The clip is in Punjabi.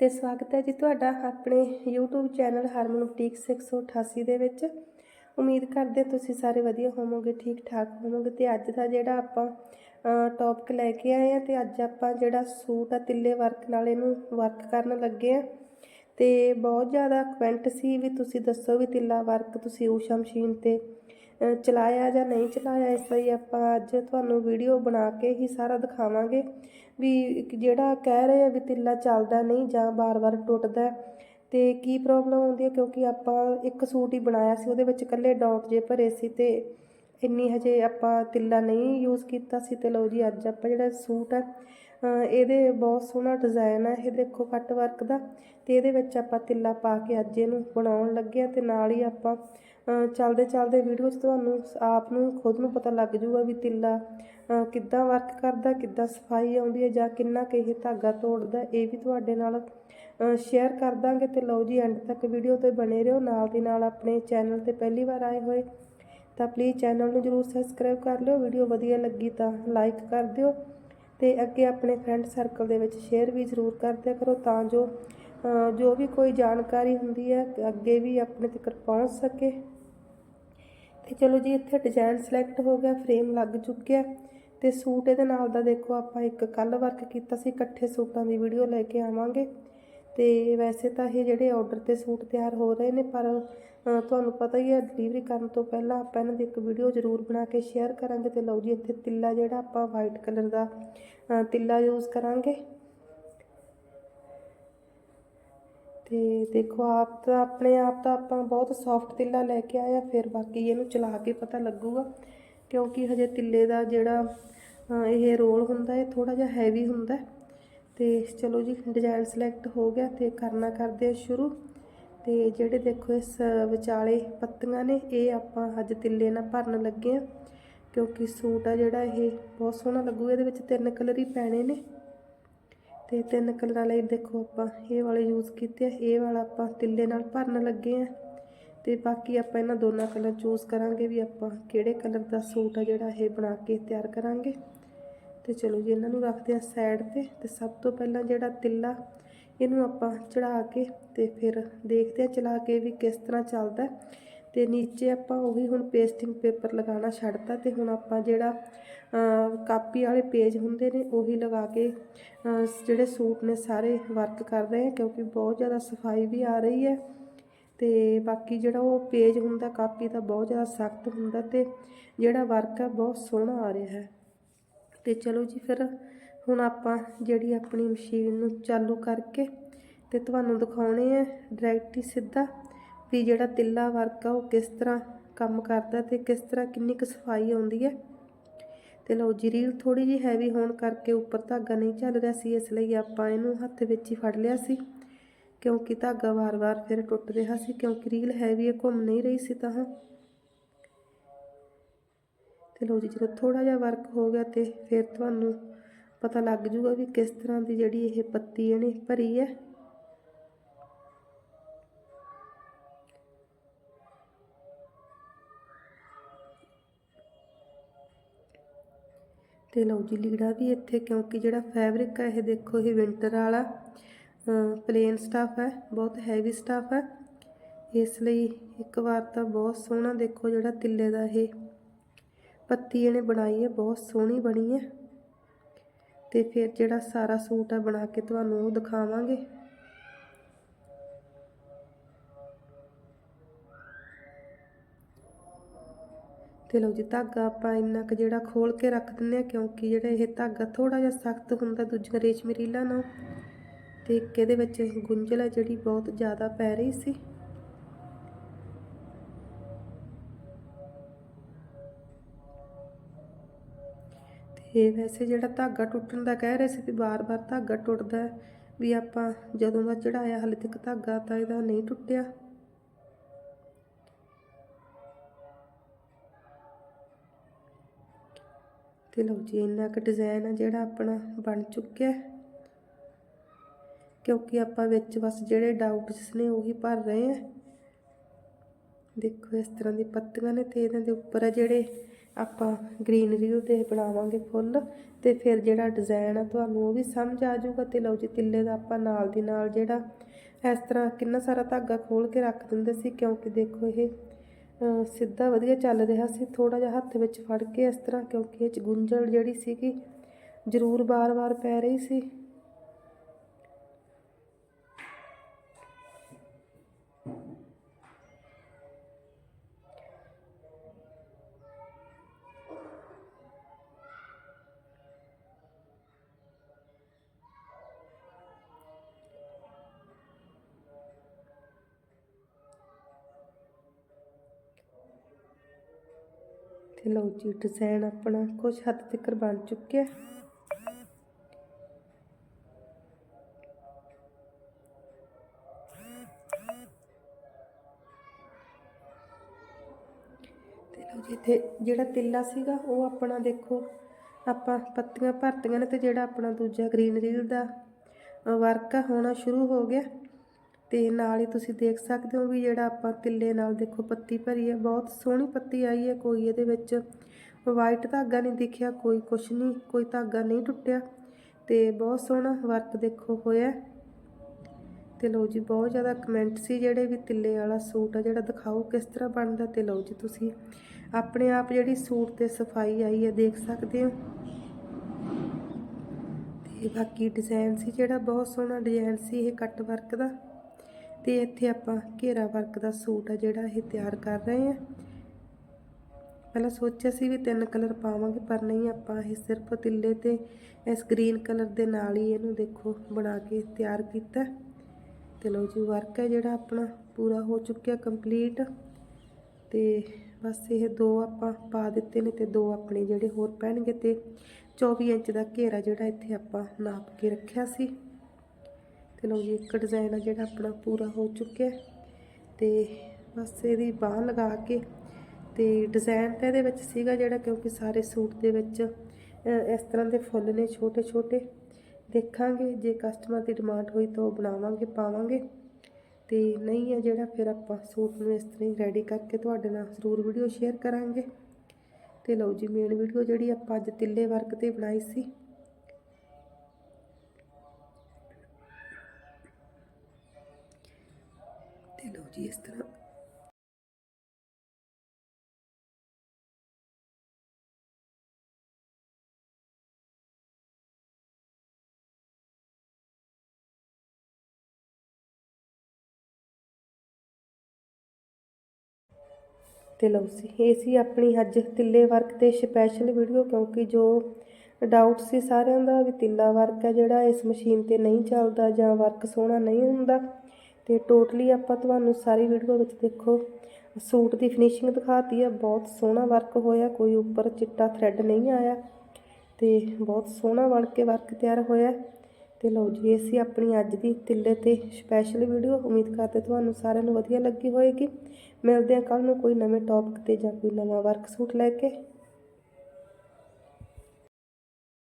ਤੇ ਸਵਾਗਤ ਹੈ ਜੀ ਤੁਹਾਡਾ ਆਪਣੇ YouTube ਚੈਨਲ ਹਰਮਨ ਬੁਟੀਕ 688 ਦੇ ਵਿੱਚ। ਉਮੀਦ ਕਰਦੇ ਹਾਂ ਤੁਸੀਂ ਸਾਰੇ ਵਧੀਆ ਹੋਵੋਗੇ, ਠੀਕ ਠਾਕ ਹੋਵੋਗੇ ਤੇ ਅੱਜ ਦਾ ਜਿਹੜਾ ਆਪਾਂ ਟੌਪਿਕ ਲੈ ਕੇ ਆਏ ਆ ਤੇ ਅੱਜ ਆਪਾਂ ਜਿਹੜਾ ਸੂਟ ਆ, ਤਿੱਲੇ ਵਰਕ ਨਾਲ ਇਹਨੂੰ ਵਰਕ ਕਰਨ ਲੱਗੇ ਆ ਤੇ ਬਹੁਤ ਜ਼ਿਆਦਾ ਕਮੈਂਟ ਸੀ ਵੀ ਤੁਸੀਂ ਦੱਸੋ ਵੀ ਤਿੱਲਾ ਵਰਕ ਤੁਸੀਂ ਊਸ਼ਾ ਮਸ਼ੀਨ ਤੇ ਚਲਾਇਆ ਜਾਂ ਨਹੀਂ ਚਲਾਇਆ ਇਸ ਲਈ ਆਪਾਂ ਅੱਜ ਤੁਹਾਨੂੰ ਵੀਡੀਓ ਬਣਾ ਕੇ ਹੀ ਸਾਰਾ ਦਿਖਾਵਾਂਗੇ ਵੀ ਜਿਹੜਾ ਕਹਿ ਰਹੇ ਆ ਵੀ ਤਿੱਲਾ ਚੱਲਦਾ ਨਹੀਂ ਜਾਂ ਬਾਰ-ਬਾਰ ਟੁੱਟਦਾ ਹੈ, ਤੇ ਕੀ ਪ੍ਰੋਬਲਮ ਆਉਂਦੀ ਹੈ ਕਿਉਂਕਿ ਆਪਾਂ ਇੱਕ ਸੂਟ ਹੀ ਬਣਾਇਆ ਸੀ ਉਹਦੇ ਵਿੱਚ ਇਕੱਲੇ ਡਾਟ ਜੇ ਭਰੇ ਸੀ ਤੇ ਇੰਨੀ ਹਜੇ ਆਪਾਂ ਤਿੱਲਾ ਨਹੀਂ ਯੂਜ਼ ਕੀਤਾ ਸੀ ਤੇ ਲਓ ਜੀ ਅੱਜ ਆਪਾਂ ਜਿਹੜਾ ਸੂਟ ਹੈ ਇਹਦੇ ਬਹੁਤ ਸੋਹਣਾ ਡਿਜ਼ਾਈਨ ਹੈ ਇਹ ਦੇਖੋ ਕੱਟ ਵਰਕ ਦਾ ਤੇ ਇਹਦੇ ਵਿੱਚ ਆਪਾਂ ਤਿੱਲਾ ਪਾ ਕੇ ਅੱਜ ਇਹਨੂੰ ਬਣਾਉਣ ਲੱਗੇ ਆ ਤੇ ਨਾਲ ਹੀ ਆਪਾਂ ਚੱਲਦੇ ਚੱਲਦੇ ਵੀਡੀਓ 'ਚ ਤੁਹਾਨੂੰ ਆਪ ਨੂੰ, ਖੁਦ ਨੂੰ ਪਤਾ ਲੱਗ ਜੂਗਾ ਵੀ ਤਿੱਲਾ ਕਿੱਦਾਂ ਵਰਕ ਕਰਦਾ, ਕਿੱਦਾਂ ਸਫ਼ਾਈ ਆਉਂਦੀ ਹੈ ਜਾਂ ਕਿੰਨਾ ਕੁ ਇਹ ਧਾਗਾ ਤੋੜਦਾ, ਇਹ ਵੀ ਤੁਹਾਡੇ ਨਾਲ ਸ਼ੇਅਰ ਕਰ ਦਾਂਗੇ ਤੇ ਲਓ ਜੀ ਐਂਡ ਤੱਕ ਵੀਡੀਓ ਤੇ ਬਣੇ ਰਹੋ। ਨਾਲ ਦੀ ਨਾਲ ਆਪਣੇ ਚੈਨਲ ਤੇ ਪਹਿਲੀ ਵਾਰ ਆਏ ਹੋਏ ਤਾਂ ਪਲੀਜ਼ ਚੈਨਲ ਨੂੰ ਜਰੂਰ ਸਬਸਕ੍ਰਾਈਬ ਕਰ ਲਿਓ। ਵੀਡੀਓ ਵਧੀਆ ਲੱਗੀ ਤਾਂ ਲਾਈਕ ਕਰ ਦਿਓ ਤੇ ਅੱਗੇ ਆਪਣੇ ਫਰੈਂਡ ਸਰਕਲ ਦੇ ਵਿੱਚ ਸ਼ੇਅਰ ਵੀ ਜ਼ਰੂਰ ਕਰ ਕਰੋ ਤਾਂ ਜੋ ਜੋ ਵੀ ਕੋਈ ਜਾਣਕਾਰੀ ਹੁੰਦੀ ਹੈ, ਅੱਗੇ ਵੀ ਆਪਣੇ ਤੱਕ ਪਹੁੰਚ ਸਕੇ। ਤੇ ਚਲੋ ਜੀ, ਇੱਥੇ ਡਿਜ਼ਾਈਨ ਸਿਲੈਕਟ ਹੋ ਗਿਆ ਫਰੇਮ ਲੱਗ ਚੁੱਕਿਆ। ਤੇ ਸੂਟ ਇਹਦੇ ਨਾਲ ਦਾ ਦੇਖੋ, ਆਪਾਂ ਇੱਕ ਕੱਲ ਵਰਕ ਕੀਤਾ ਸੀ, ਇਕੱਠੇ ਸੂਟਾਂ ਦੀ ਵੀਡੀਓ ਲੈ ਕੇ ਆਵਾਂਗੇ। ਤੇ ਵੈਸੇ ਤਾਂ ਇਹ ਜਿਹੜੇ ਆਰਡਰ ਤੇ ਸੂਟ ਤਿਆਰ ਹੋ ਰਹੇ ਨੇ, ਪਰ ਤੁਹਾਨੂੰ ਪਤਾ ਹੀ ਹੈ ਡਿਲੀਵਰੀ ਕਰਨ ਤੋਂ ਪਹਿਲਾਂ ਆਪਾਂ ਇਹਨਾਂ ਦੀ ਇੱਕ ਵੀਡੀਓ ਜ਼ਰੂਰ ਬਣਾ ਕੇ ਸ਼ੇਅਰ ਕਰਾਂਗੇ। ਤੇ ਲਓ ਜੀ, ਇੱਥੇ ਤਿੱਲਾ ਜਿਹੜਾ ਆਪਾਂ ਵਾਈਟ ਕਲਰ ਦਾ ਤਿੱਲਾ ਯੂਜ਼ ਕਰਾਂਗੇ। ਤੇ ਦੇਖੋ ਆਪ ਤਾਂ, ਆਪਣੇ ਆਪ ਤਾਂ ਆਪਾਂ ਬਹੁਤ ਸੌਫਟ ਤਿੱਲਾ ਲੈ ਕੇ ਆਏ ਆ, ਫਿਰ ਬਾਕੀ ਇਹਨੂੰ ਚਲਾ ਕੇ ਪਤਾ ਲੱਗੂਗਾ, ਕਿਉਂਕਿ ਹਜੇ ਤਿੱਲੇ ਦਾ ਜਿਹੜਾ ਇਹ ਰੋਲ ਹੁੰਦਾ, ਇਹ ਥੋੜਾ ਜਿਹਾ ਹੈਵੀ ਹੁੰਦਾ ਹੈ। ਤੇ ਚਲੋ ਜੀ ਡਿਜ਼ਾਈਨ ਸਿਲੈਕਟ ਹੋ ਗਿਆ ਤੇ ਕਰਨਾ ਕਰਦੇ ਆ ਸ਼ੁਰੂ ਤੇ ਜਿਹੜੇ ਦੇਖੋ ਇਸ ਵਿਚਾਲੇ ਪੱਤੀਆਂ ਨੇ, ਇਹ ਆਪਾਂ ਅੱਜ ਤਿੱਲੇ ਨਾਲ ਭਰਨ ਲੱਗੇ ਆ ਕਿਉਂਕਿ ਸੂਟ ਆ ਜਿਹੜਾ ਇਹ ਬਹੁਤ ਸੋਹਣਾ ਲੱਗੂ, ਇਹਦੇ ਵਿੱਚ ਤਿੰਨ ਕਲਰ ਹੀ ਪੈਣੇ ਨੇ ਤੇ ਤਿੰਨ ਕਲਰਾਂ ਲਈ ਦੇਖੋ ਆਪਾਂ, ਇਹ ਵਾਲੇ ਯੂਜ਼ ਕੀਤੇ ਆ, ਇਹ ਵਾਲਾ ਆਪਾਂ ਤਿੱਲੇ ਨਾਲ ਭਰਨ ਲੱਗੇ ਆ। ਤੇ ਬਾਕੀ ਆਪਾਂ ਇਹਨਾਂ ਦੋਨਾਂ ਕਲਰ ਚੂਜ਼ ਕਰਾਂਗੇ ਵੀ ਆਪਾਂ ਕਿਹੜੇ ਕਲਰ ਦਾ ਸੂਟ ਆ ਜਿਹੜਾ ਇਹ ਬਣਾ ਕੇ ਤਿਆਰ ਕਰਾਂਗੇ। ਤੇ ਚਲੋ ਜੀ, ਇਹਨਾਂ ਨੂੰ ਰੱਖਦੇ ਆ ਸਾਈਡ ਤੇ ਤੇ ਸਭ ਤੋਂ ਪਹਿਲਾਂ ਜਿਹੜਾ ਤਿੱਲਾ, ਇਹਨੂੰ ਆਪਾਂ ਚੜਾ ਕੇ ਤੇ ਫਿਰ ਦੇਖਦੇ ਆ ਚਲਾ ਕੇ ਵੀ ਕਿਸ ਤਰ੍ਹਾਂ ਚੱਲਦਾ। ਤੇ ਨੀਚੇ ਆਪਾਂ ਉਹੀ ਹੁਣ ਪੇਸਟਿੰਗ ਪੇਪਰ ਲਗਾਉਣਾ ਛੱਡਤਾ ਤੇ ਹੁਣ ਆਪਾਂ ਜਿਹੜਾ ਕਾਪੀ ਵਾਲੇ ਪੇਜ ਹੁੰਦੇ ਨੇ ਉਹੀ ਲਗਾ ਕੇ ਜਿਹੜੇ ਸੂਟ ਨੇ ਸਾਰੇ ਵਰਕ ਕਰ ਰਹੇ ਆ ਕਿਉਂਕਿ ਬਹੁਤ ਜ਼ਿਆਦਾ ਸਫ਼ਾਈ ਵੀ ਆ ਰਹੀ ਹੈ ਤੇ ਬਾਕੀ ਜਿਹੜਾ ਉਹ ਪੇਜ ਹੁੰਦਾ ਕਾਪੀ ਦਾ ਬਹੁਤ ਜ਼ਿਆਦਾ ਸਖਤ ਹੁੰਦਾ ਤੇ ਜਿਹੜਾ ਵਰਕ ਆ ਬਹੁਤ ਸੋਹਣਾ ਆ ਰਿਹਾ ਹੈ। ਤੇ ਚਲੋ ਜੀ ਫਿਰ ਹੁਣ ਆਪਾਂ ਜਿਹੜੀ ਆਪਣੀ ਮਸ਼ੀਨ ਨੂੰ ਚਾਲੂ ਕਰਕੇ ਤੇ ਤੁਹਾਨੂੰ ਦਿਖਾਉਣੇ ਆ ਡਾਇਰੈਕਟ ਹੀ ਸਿੱਧਾ। ਵੀ ਜਿਹੜਾ ਤਿੱਲਾ ਵਰਕ ਆ ਉਹ ਕਿਸ ਤਰ੍ਹਾਂ ਕੰਮ ਕਰਦਾ ਤੇ ਕਿਸ ਤਰ੍ਹਾਂ ਕਿੰਨੀ ਕੁ ਸਫ਼ਾਈ ਆਉਂਦੀ ਹੈ। ਤੇ ਲਓ ਜੀ, ਰੀਲ ਥੋੜੀ ਜਿਹੀ ਹੈਵੀ ਹੋਣ ਕਰਕੇ ਉੱਪਰ ਧਾਗਾ ਨਹੀਂ ਚੱਲ ਰਿਹਾ ਸੀ, ਇਸ ਲਈ ਆਪਾਂ ਇਹਨੂੰ ਹੱਥ ਵਿੱਚ ਹੀ ਫੜ ਲਿਆ ਸੀ। ਕਿਉਂਕਿ ਧਾਗਾ ਵਾਰ-ਵਾਰ ਫਿਰ ਟੁੱਟ ਰਿਹਾ ਸੀ, ਕਿਉਂਕਿ ਰੀਲ ਹੈਵੀ ਹੈ, ਘੁੰਮ ਨਹੀਂ ਰਹੀ ਸੀ ਤਾਂ। ਤੇ ਲਓ ਜੀ, ਜਦੋਂ ਥੋੜਾ ਜਿਹਾ ਵਰਕ ਹੋ ਗਿਆ ਤੇ ਫਿਰ ਤੁਹਾਨੂੰ ਪਤਾ ਲੱਗ ਜੂਗਾ ਵੀ ਕਿਸ ਤਰ੍ਹਾਂ ਦੀ ਜਿਹੜੀ ਇਹ ਪੱਤੀ ਇਹਨੇ ਭਰੀ ਹੈ। ਤੇ ਲਓ ਜੀ ਲੀੜਾ ਵੀ ਇੱਥੇ ਕਿਉਂਕਿ ਜਿਹੜਾ ਫੈਬਰਿਕ ਹੈ ਇਹ ਦੇਖੋ ਇਹ ਵਿੰਟਰ ਵਾਲਾ ਪਲੇਨ ਸਟਾਫ ਹੈ ਬਹੁਤ ਹੈਵੀ ਸਟਫ ਹੈ ਇਸ ਲਈ ਇੱਕ ਵਾਰ ਤਾਂ ਬਹੁਤ ਸੋਹਣਾ ਦੇਖੋ ਜਿਹੜਾ ਤਿੱਲੇ ਦਾ ਇਹ ਪੱਤੀ ਇਹਨੇ ਬਣਾਈ ਹੈ, ਬਹੁਤ ਸੋਹਣੀ ਬਣੀ ਹੈ। ਤੇ ਫਿਰ ਜਿਹੜਾ ਸਾਰਾ ਸੂਟ ਹੈ ਬਣਾ ਕੇ ਤੁਹਾਨੂੰ ਉਹ ਦਿਖਾਵਾਂਗੇ। ਤੇ ਲਓ ਜੀ, ਧਾਗਾ ਆਪਾਂ ਇੰਨਾ ਕੁ ਜਿਹੜਾ ਖੋਲ ਕੇ ਰੱਖ ਦਿੰਦੇ ਆ ਕਿਉਂਕਿ ਜਿਹੜਾ ਇਹ ਧਾਗਾ ਥੋੜਾ ਜਿਹਾ ਸਖਤ ਹੁੰਦਾ, ਦੂਜੀਆਂ ਰੇਸ਼ਮੀ ਰੀਲਾਂ ਨਾਲੋਂ। ਤੇ ਇੱਕ ਇਹਦੇ ਵਿੱਚ ਗੁੰਝਲ ਹੈ ਜਿਹੜੀ ਬਹੁਤ ਜ਼ਿਆਦਾ ਪੈ ਰਹੀ ਸੀ। ਤੇ ਵੈਸੇ ਜਿਹੜਾ ਧਾਗਾ ਟੁੱਟਣ ਦਾ ਕਹਿ ਰਹੇ ਸੀ ਵੀ ਬਾਰ-ਬਾਰ ਧਾਗਾ ਟੁੱਟਦਾ ਵੀ ਆਪਾਂ ਜਦੋਂ ਦਾ ਚੜਾਇਆ ਹਾਲੇ ਤੱਕ ਧਾਗਾ ਤਾਂ ਇਹਦਾ ਨਹੀਂ ਟੁੱਟਿਆ। ਤੇ ਲਓ ਜੀ, ਇੰਨਾ ਕੁ ਡਿਜ਼ਾਈਨ ਆ ਜਿਹੜਾ ਆਪਣਾ ਬਣ ਚੁੱਕਿਆ ਕਿਉਂਕਿ ਆਪਾਂ ਵਿੱਚ ਬਸ ਜਿਹੜੇ ਡਾਊਟਸ ਨੇ ਉਹੀ ਭਰ ਰਹੇ ਆ ਦੇਖੋ, ਇਸ ਤਰ੍ਹਾਂ ਦੀ ਪੱਤੀਆਂ ਨੇ ਤੇ ਇਹਨਾਂ ਦੇ ਉੱਪਰ ਆ ਜਿਹੜੇ ਆਪਾਂ ਗ੍ਰੀਨਰੀ ਦੇ ਬਣਾਵਾਂਗੇ ਫੁੱਲ ਤੇ ਫਿਰ ਜਿਹੜਾ ਡਿਜ਼ਾਈਨ ਆ ਤੁਹਾਨੂੰ ਉਹ ਵੀ ਸਮਝ ਆ ਜਾਊਗਾ ਤੇ ਲਓ ਜੀ, ਤਿੱਲੇ ਦਾ ਆਪਾਂ ਨਾਲ ਦੀ ਨਾਲ ਜਿਹੜਾ ਇਸ ਤਰ੍ਹਾਂ ਕਿੰਨਾ ਸਾਰਾ ਧਾਗਾ ਖੋਲ ਕੇ ਰੱਖ ਦਿੰਦੇ ਸੀ ਕਿਉਂਕਿ ਦੇਖੋ ਇਹ ਸਿੱਧਾ ਵਧੀਆ ਚੱਲ ਰਿਹਾ ਸੀ। ਥੋੜਾ ਜਿਹਾ ਹੱਥ ਵਿੱਚ ਫੜ ਕੇ ਇਸ ਤਰ੍ਹਾਂ ਕਿਉਂਕਿ ਇਹ ਚ ਗੁੰਝਲ ਜਿਹੜੀ ਸੀਗੀ ਜ਼ਰੂਰ ਬਾਰ-ਬਾਰ ਪੈ ਰਹੀ ਸੀ। ਤੇ ਲਓ ਜੀ ਡਿਜ਼ਾਈਨ ਆਪਣਾ ਕੁਝ ਹੱਦ ਤੱਕ ਬਣ ਚੁੱਕਿਆ ਤੇ ਲਓ ਜੀ ਇੱਥੇ ਜਿਹੜਾ ਤਿੱਲਾ ਸੀਗਾ, ਉਹ ਆਪਣਾ ਦੇਖੋ, ਆਪਾਂ ਪੱਤੀਆਂ ਭਰਤੀਆਂ ਨੇ ਤੇ ਜਿਹੜਾ ਆਪਣਾ ਦੂਜਾ ਗ੍ਰੀਨ ਰੀਲ ਦਾ ਵਰਕ ਹੋਣਾ ਸ਼ੁਰੂ ਹੋ ਗਿਆ। ਤੇ ਨਾਲ ਹੀ ਤੁਸੀਂ ਦੇਖ ਸਕਦੇ ਹੋ ਵੀ ਜਿਹੜਾ ਆਪਾਂ ਤਿੱਲੇ ਨਾਲ ਦੇਖੋ ਪੱਤੀ ਭਰੀ ਹੈ, ਬਹੁਤ ਸੋਹਣੀ ਪੱਤੀ ਆਈ ਹੈ, ਕੋਈ ਇਹਦੇ ਵਿੱਚ ਵਾਈਟ ਧਾਗਾ ਨਹੀਂ ਦਿਖਿਆ, ਕੋਈ ਕੁਛ ਨਹੀਂ, ਕੋਈ ਧਾਗਾ ਨਹੀਂ ਟੁੱਟਿਆ ਤੇ ਬਹੁਤ ਸੋਹਣਾ ਵਰਕ ਦੇਖੋ ਹੋਇਆ। ਤੇ ਲਓ ਜੀ, ਬਹੁਤ ਜ਼ਿਆਦਾ ਕਮੈਂਟ ਸੀ ਜਿਹੜੇ ਵੀ ਤਿੱਲੇ ਵਾਲਾ ਸੂਟ ਆ ਜਿਹੜਾ ਦਿਖਾਓ ਕਿਸ ਤਰ੍ਹਾਂ ਬਣਦਾ ਤੇ ਲਓ ਜੀ ਤੁਸੀਂ ਆਪਣੇ ਆਪ ਜਿਹੜੀ ਸੂਟ ਤੇ ਸਫ਼ਾਈ ਆਈ ਹੈ, ਦੇਖ ਸਕਦੇ ਹੋ। ਤੇ ਬਾਕੀ ਡਿਜ਼ਾਈਨ ਸੀ ਜਿਹੜਾ ਬਹੁਤ ਸੋਹਣਾ ਡਿਜ਼ਾਈਨ ਸੀ ਇਹ ਕੱਟ ਵਰਕ ਦਾ। ਤੇ ਇੱਥੇ ਆਪਾਂ ਘੇਰਾ ਵਰਕ ਦਾ ਸੂਟ ਆ ਜਿਹੜਾ ਇਹ ਤਿਆਰ ਕਰ ਰਹੇ ਹਾਂ ਪਹਿਲਾਂ ਸੋਚਿਆ ਸੀ ਵੀ ਤਿੰਨ ਕਲਰ ਪਾਵਾਂਗੇ, ਪਰ ਨਹੀਂ, ਆਪਾਂ ਇਹ ਸਿਰਫ ਤਿੱਲੇ ਤੇ ਇਸ ਗ੍ਰੀਨ ਕਲਰ ਦੇ ਨਾਲ ਹੀ ਇਹਨੂੰ ਦੇਖੋ ਬਣਾ ਕੇ ਤਿਆਰ ਕੀਤਾ। ਤੇ ਲਓ ਜੀ, ਵਰਕ ਹੈ ਜਿਹੜਾ ਆਪਣਾ, ਪੂਰਾ ਹੋ ਚੁੱਕਿਆ ਕੰਪਲੀਟ। ਤੇ ਬਸ ਇਹ ਦੋ ਆਪਾਂ ਪਾ ਦਿੱਤੇ ਨੇ ਤੇ ਦੋ ਆਪਣੇ ਜਿਹੜੇ ਹੋਰ ਪੈਣਗੇ ਤੇ 24 ਇੰਚ ਦਾ ਘੇਰਾ ਜਿਹੜਾ ਇੱਥੇ ਆਪਾਂ ਨਾਪ ਕੇ ਰੱਖਿਆ ਸੀ। ਤੇ ਲਓ ਜੀ, ਇੱਕ ਡਿਜ਼ਾਈਨ ਆ ਜਿਹੜਾ ਆਪਣਾ ਪੂਰਾ ਹੋ ਚੁੱਕਿਆ ਤੇ ਬਸ ਇਹਦੀ ਬਾਹ ਲਗਾ ਕੇ ਤੇ ਡਿਜ਼ਾਈਨ ਤਾਂ ਇਹਦੇ ਵਿੱਚ ਸੀਗਾ ਜਿਹੜਾ ਕਿਉਂਕਿ ਸਾਰੇ ਸੂਟ ਦੇ ਵਿੱਚ ਇਸ ਤਰ੍ਹਾਂ ਦੇ ਫੁੱਲ ਨੇ ਛੋਟੇ ਛੋਟੇ ਦੇਖਾਂਗੇ, ਜੇ ਕਸਟਮਰ ਦੀ ਡਿਮਾਂਡ ਹੋਈ ਤਾਂ ਉਹ ਬਣਾਵਾਂਗੇ, ਪਾਵਾਂਗੇ। ਤੇ ਨਹੀਂ ਹੈ ਜਿਹੜਾ ਫਿਰ ਆਪਾਂ ਸੂਟ ਨੂੰ ਇਸ ਤਰ੍ਹਾਂ ਹੀ ਰੈਡੀ ਕਰਕੇ ਤੁਹਾਡੇ ਨਾਲ ਜ਼ਰੂਰ ਵੀਡੀਓ ਸ਼ੇਅਰ ਕਰਾਂਗੇ। ਤੇ ਲਓ ਜੀ ਮੇਨ ਵੀਡੀਓ ਜਿਹੜੀ ਆਪਾਂ ਅੱਜ ਤਿੱਲੇ ਵਰਕ ਤੇ ਬਣਾਈ ਸੀ। ਤੇ ਲਓ ਸੀ। ਇਹ ਸੀ ਆਪਣੀ ਅੱਜ ਤਿੱਲੇ ਵਰਕ ਤੇ ਸਪੈਸ਼ਲ ਵੀਡੀਓ ਕਿਉਂਕਿ ਜੋ ਡਾਊਟ ਸੀ ਸਾਰਿਆਂ ਦਾ ਵੀ ਤਿੱਲਾ ਵਰਕ ਹੈ ਜਿਹੜਾ ਇਸ ਮਸ਼ੀਨ ਤੇ ਨਹੀਂ ਚੱਲਦਾ ਜਾਂ ਵਰਕ ਸੋਹਣਾ ਨਹੀਂ ਹੁੰਦਾ। ਤੇ ਟੋਟਲੀ ਆਪਾਂ ਤੁਹਾਨੂੰ ਸਾਰੀ ਵੀਡੀਓ ਵਿੱਚ ਦੇਖੋ, ਸੂਟ ਦੀ ਫਿਨਿਸ਼ਿੰਗ ਦਿਖਾਤੀ ਹੈ ਬਹੁਤ ਸੋਹਣਾ ਵਰਕ ਹੋਇਆ, ਕੋਈ ਉੱਪਰ ਚਿੱਟਾ ਥ੍ਰੈਡ ਨਹੀਂ ਆਇਆ ਤੇ ਬਹੁਤ ਸੋਹਣਾ ਬਣ ਕੇ ਵਰਕ ਤਿਆਰ ਹੋਇਆ। ਤੇ ਲਓ ਜੀ ਇਹ ਸੀ ਆਪਣੀ ਅੱਜ ਦੀ ਤਿੱਲੇ ਤੇ ਸਪੈਸ਼ਲ ਵੀਡੀਓ ਉਮੀਦ ਕਰਦੇ ਤੁਹਾਨੂੰ ਸਾਰਿਆਂ ਨੂੰ ਵਧੀਆ ਲੱਗੀ ਹੋਏਗੀ। ਮਿਲਦੇ ਹਾਂ ਕੱਲ ਨੂੰ ਕੋਈ ਨਵੇਂ ਟੌਪਿਕ ਤੇ ਜਾਂ ਕੋਈ ਨਵਾਂ ਵਰਕ ਸੂਟ ਲੈ ਕੇ।